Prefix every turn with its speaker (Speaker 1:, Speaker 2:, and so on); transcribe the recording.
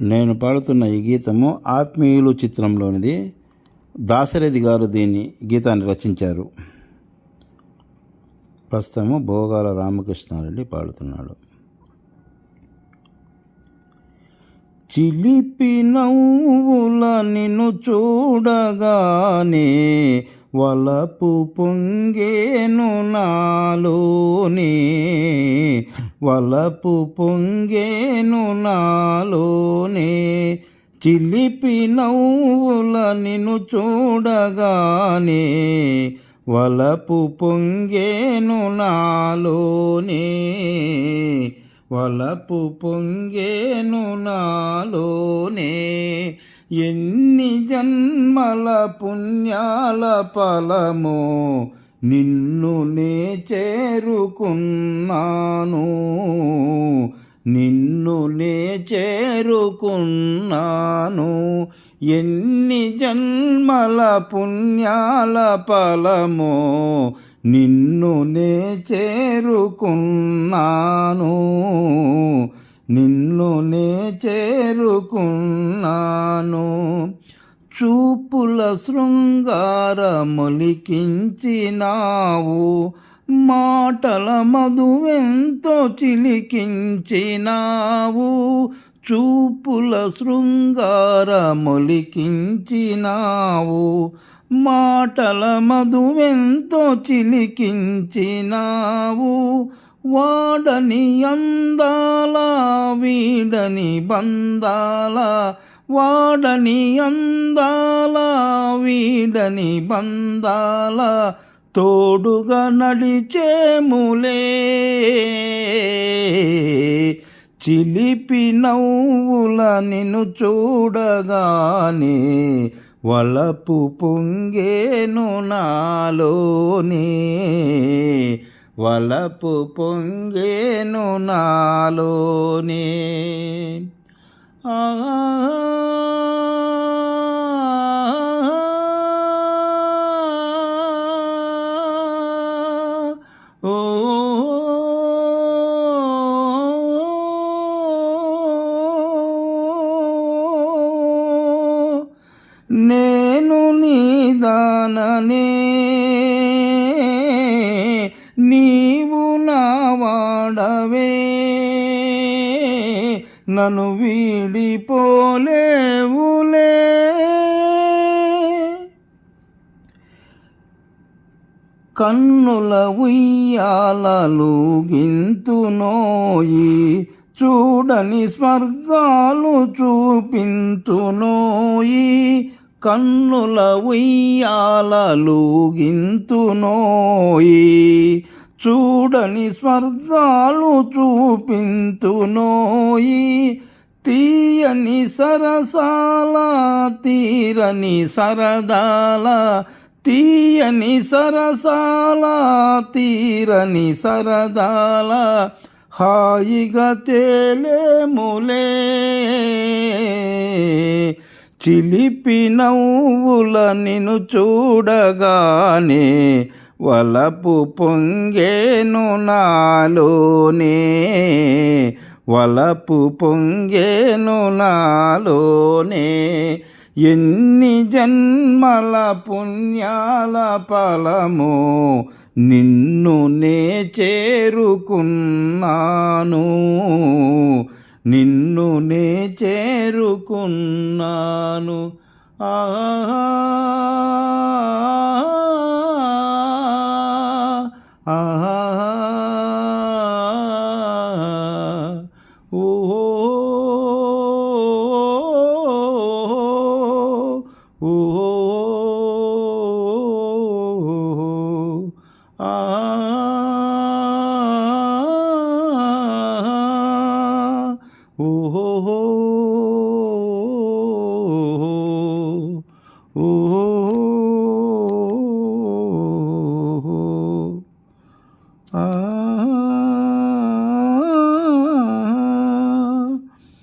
Speaker 1: నేను పాడుతున్న ఈ గీతము ఆత్మీయులు చిత్రంలోనిది. దాశరథి గారు దీన్ని గీతాన్ని రచించారు. ప్రస్తుతము భోగాల రామకృష్ణారెడ్డి పాడుతున్నాడు. చిలిపి నవ్వుల నిన్ను చూడగానే వలపు పొంగేను నాలోనే. వలపు పొంగేను నాలోనే చిలిపి నవ్వుల నిన్ను చూడగానే వలపు పొంగేను నాలోనే వలపు పొంగేను నాలోనే ఎన్ని జన్మల పుణ్యాల ఫలమో నిన్ను నే చేరుకున్నాను. నిన్ను నే చేరుకున్నాను. ఎన్ని జన్మల పుణ్యాల ఫలమో నిన్ను నే చేరుకున్నాను. నిన్ను నే చేరుకున్నాను. చూపుల శృంగార మొలికించినావు మాటల మధువెంతో చిలికించినావు. చూపుల శృంగార మొలికించినావు మాటల మధువెంతో చిలికించినావు. వాడని అందాల వీడని బందాల వాడని అందాల వీడని బందాల తోడుగా నడిచేములే. చిలిపి నవ్వుల నిన్ను చూడగానే వలపు పొంగేను నాలోనే. వలపు పొంగేను నాలోనే. నేను నీదాననే నీవు నా వాడవే. నన్ను వీడిపోలేవులే. కన్నుల ఉయ్యాలలు గింతునోయి చూడని స్వర్గాలు చూపింతునోయి కన్నుల ఉయ్యాలలు గింతునోయి చూడని స్వర్గాలు చూపింతునోయి తీయని సరసాల తీరని సరదాల తీయని సరసాల తీరని సరదాల హాయిగా తేలేములే. చిలిపి నవ్వుల నిన్ను చూడగానే వలపు పొంగేను నాలోనే. వలపు పొంగేను నాలోనే. ఎన్ని జన్మల పుణ్యాల ఫలము నిన్ను నే చేరుకున్నాను. నిన్ను నే చేరుకున్నాను. ఆ Oh, oh, oh.